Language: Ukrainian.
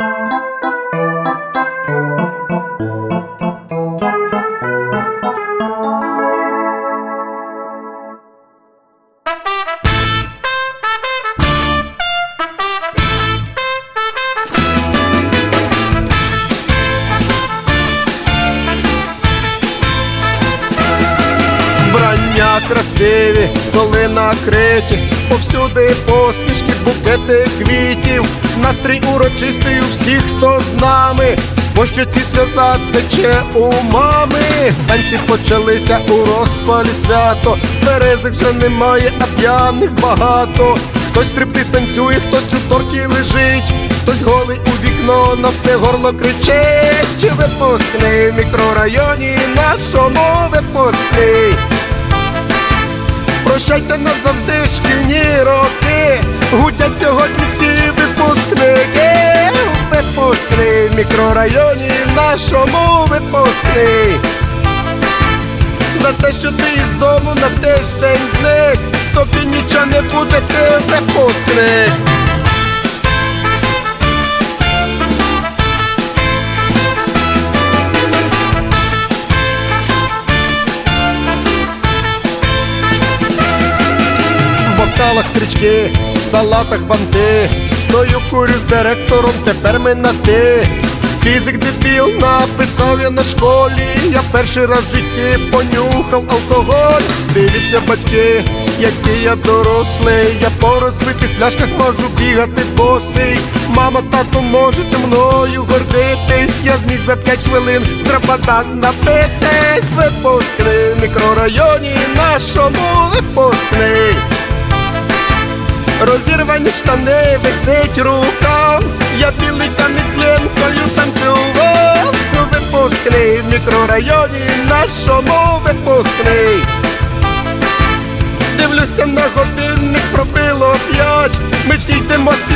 Thank you. Красиві, столи накриті, повсюди посмішки, букети квітів, настрій урочистий у всіх, хто з нами, бо що ці сльоза тече у мами. Танці почалися у розпалі свято, березик вже немає, а п'яних багато. Хтось стриптиз танцює, хтось у торті лежить, хтось голий у вікно на все горло кричить. Чи випускний в мікрорайоні нашому випускний? Прощайте назавжди шкільні роки, гудять сьогодні всі випускники, випускний в мікрорайоні нашому випускний. За те, що ти із дому на тиждень зник, тобі нічого не буде, ти випускник. В бокалах стрічки, в салатах банти. Стою курю з директором, тепер ми на ти. Фізик дебіл написав я на школі. Я перший раз в житті понюхав алкоголь. Дивіться, батьки, який я дорослий. Я по розбитих пляшках можу бігати босий. Мама, тато, можете мною гордитись. Я зміг за п'ять хвилин драбатан напитись. Випускний в мікрорайоні нашому випускний. Розірвані штани, висить рука, я білий танець лінкою танцював. Випускний в мікрорайоні нашому випускний. Дивлюся на годинник, пробило п'ять. Ми всі йдемо зустрічать.